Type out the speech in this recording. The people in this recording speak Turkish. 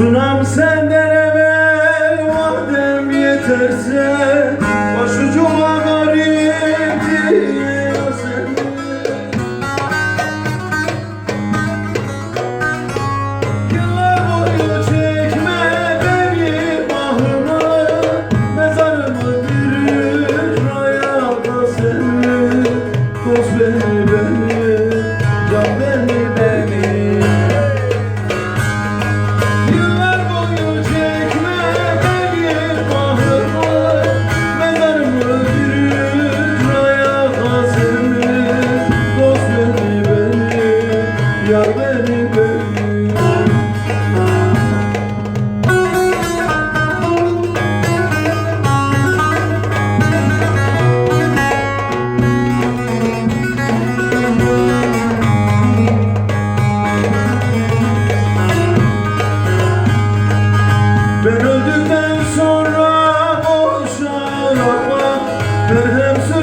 Sunam senden evvel Vadem yetersen. Perhaps